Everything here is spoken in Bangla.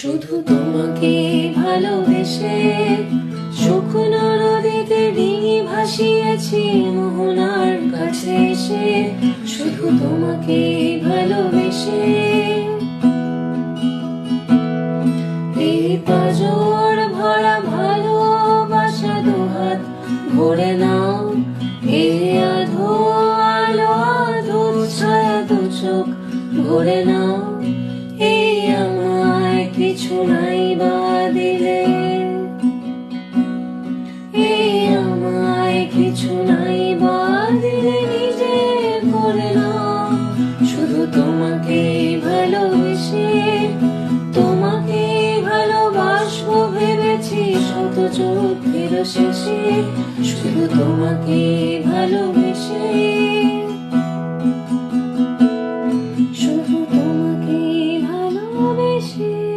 শুধু তোমাকে ভালোবেসে শুকনো নদীতে ডিঙি ভাসিয়েছি মোহনার কাছে এসে। শুধু তোমাকে ভালোবেসে এই পাজর ভরা ভালোবাসা দুহাত ভরে নাও। এই আধো আলো, আধো ছায়া দু চোখ ভরে নাও। কিছু নাই বা দিলে এই আমায় কিছু নাই বা দিলে নিজে করে নাও শুধু তোমাকে ভালোবেসে, তোমাকে ভালোবাসবো ভেবেছি শত চোখের শেষে। শুধু তোমাকে ভালোবেসে, শুধু তোমাকে ভালোবেসে।